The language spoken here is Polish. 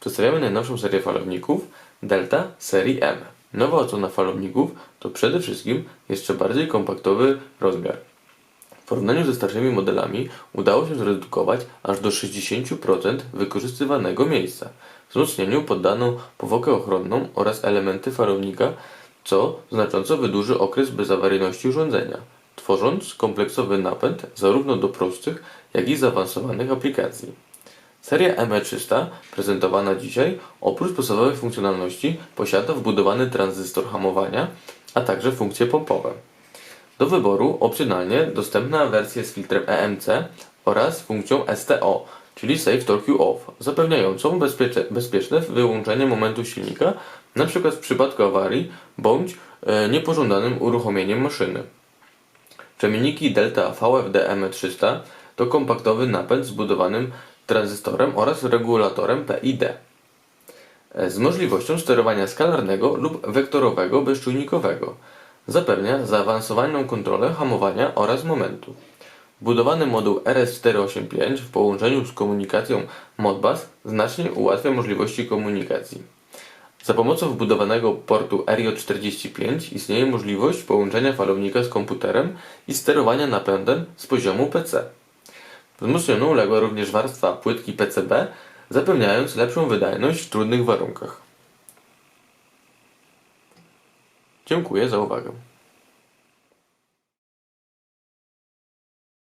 Przedstawiamy najnowszą serię falowników Delta serii M. Nowa odsłona falowników to przede wszystkim jeszcze bardziej kompaktowy rozmiar. W porównaniu ze starszymi modelami udało się zredukować aż do 60% wykorzystywanego miejsca. Wzmocnieniu poddano powłokę ochronną oraz elementy falownika, co znacząco wydłuży okres bezawaryjności urządzenia, tworząc kompleksowy napęd zarówno do prostych, jak i zaawansowanych aplikacji. Seria ME300, prezentowana dzisiaj, oprócz podstawowej funkcjonalności, posiada wbudowany tranzystor hamowania, a także funkcje pompowe. Do wyboru opcjonalnie dostępna wersja z filtrem EMC oraz funkcją STO, czyli Save Torque Off, zapewniającą bezpiecze, bezpieczne wyłączenie momentu silnika, np. w przypadku awarii bądź e, niepożądanym uruchomieniem maszyny. Przemienniki Delta VFD ME300 to kompaktowy napęd z budowanym tranzystorem oraz regulatorem PID z możliwością sterowania skalarnego lub wektorowego bezczujnikowego. Zapewnia zaawansowaną kontrolę hamowania oraz momentu. Budowany moduł RS485 w połączeniu z komunikacją Modbus znacznie ułatwia możliwości komunikacji. Za pomocą wbudowanego portu RJ45 istnieje możliwość połączenia falownika z komputerem i sterowania napędem z poziomu PC. Wzmocniona uległa również warstwa płytki PCB, zapewniając lepszą wydajność w trudnych warunkach. Dziękuję za uwagę.